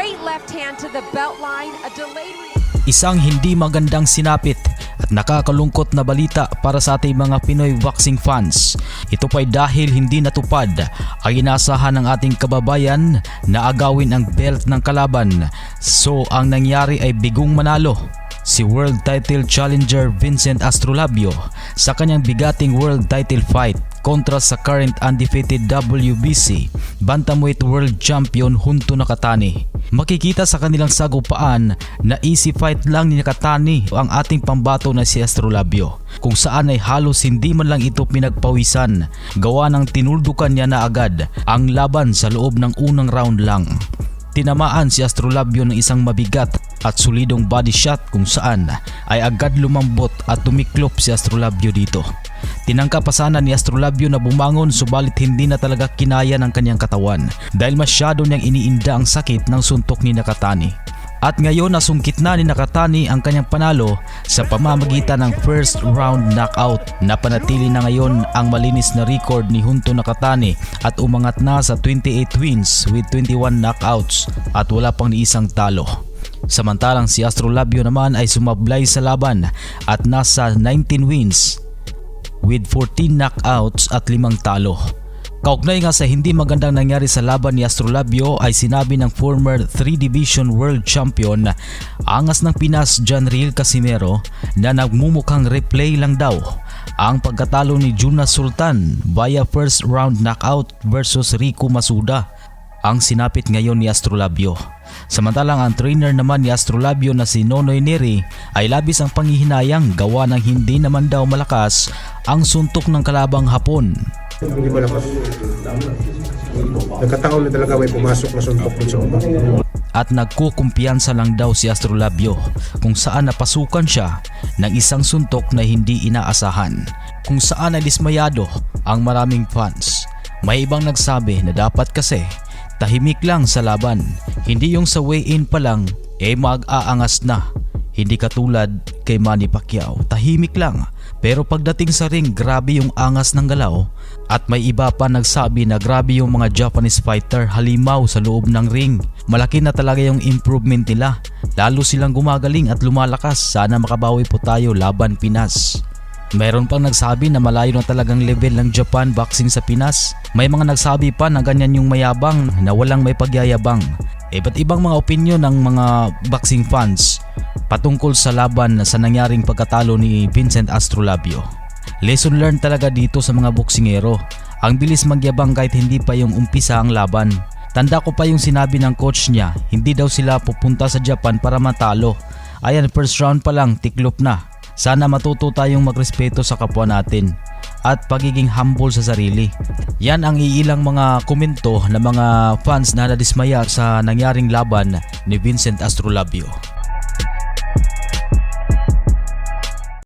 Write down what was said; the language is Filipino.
Great left hand to the belt line, a delayed Isang hindi magandang sinapit at nakakalungkot na balita para sa ating mga Pinoy boxing fans. Ito pa'y dahil hindi natupad ang inasahan ng ating kababayan na agawin ang belt ng kalaban. So ang nangyari ay bigong manalo si World Title Challenger Vincent Astrolabio sa kanyang bigating World Title fight kontra sa current undefeated WBC Bantamweight World Champion Hunto Nakatani. Makikita sa kanilang sagupaan na easy fight lang ni Nakatani ang ating pambato na si Astrolabio kung saan ay halos hindi man lang ito pinagpawisan gawa ng tinuldukan niya na agad ang laban sa loob ng unang round lang. Tinamaan si Astrolabio ng isang mabigat at solidong body shot kung saan ay agad lumambot at tumiklop si Astrolabio dito. Tinangka pa sana ni Astrolabio na bumangon subalit hindi na talaga kinaya ng kanyang katawan dahil masyado niyang iniinda ang sakit ng suntok ni Nakatani. At ngayon nasungkit na ni Nakatani ang kanyang panalo sa pamamagitan ng first round knockout. Napanatili na ngayon ang malinis na record ni Hunto Nakatani at umangat na sa 28 wins with 21 knockouts at wala pang ni isang talo. Samantalang si Astrolabio naman ay sumablay sa laban at nasa 19 wins with 14 knockouts at 5 talo. Kaugnay nga sa hindi magandang nangyari sa laban ni Astrolabio ay sinabi ng former 3 Division World Champion angas ng Pinas John Riel Casimero na nagmumukhang replay lang daw ang pagkatalo ni Jonas Sultan via first round knockout versus Rico Masuda ang sinapit ngayon ni Astrolabio. Samantalang ang trainer naman ni Astrolabio na si Nonoy Neri ay labis ang panghihinayang gawa ng hindi naman daw malakas ang suntok ng kalabang hapon Hindi malakas. Nagkataon na talaga may pumasok na suntok sa ulo. at nagkukumpiyansa lang daw si Astrolabio kung saan napasukan siya ng isang suntok na hindi inaasahan kung saan ay dismayado ang maraming fans. May ibang nagsabi na dapat kasi tahimik lang sa laban, hindi yung sa weigh-in pa lang eh mag-aangas na. Hindi katulad kay Manny Pacquiao, tahimik lang. Pero pagdating sa ring, grabe yung angas ng galaw. At may iba pa nagsabi na grabe yung mga Japanese fighter halimaw sa loob ng ring. Malaki na talaga yung improvement nila. Lalo silang gumagaling at lumalakas. Sana makabawi po tayo laban Pinas. Mayroon pang nagsabi na malayo na talagang level ng Japan boxing sa Pinas. May mga nagsabi pa na ganyan yung mayabang na walang may pagyayabang. Iba't ibang mga opinion ng mga boxing fans patungkol sa laban sa nangyaring pagkatalo ni Vincent Astrolabio. Lesson learned talaga dito sa mga boksingero. Ang bilis magyabang kahit hindi pa yung umpisa ang laban. Tanda ko pa yung sinabi ng coach niya, hindi daw sila pupunta sa Japan para matalo. Ayan, first round pa lang, tiklop na. Sana matuto tayong magrespeto sa kapwa natin at pagiging humble sa sarili. Yan ang iilang mga komento ng mga fans na nadismaya sa nangyaring laban ni Vincent Astrolabio.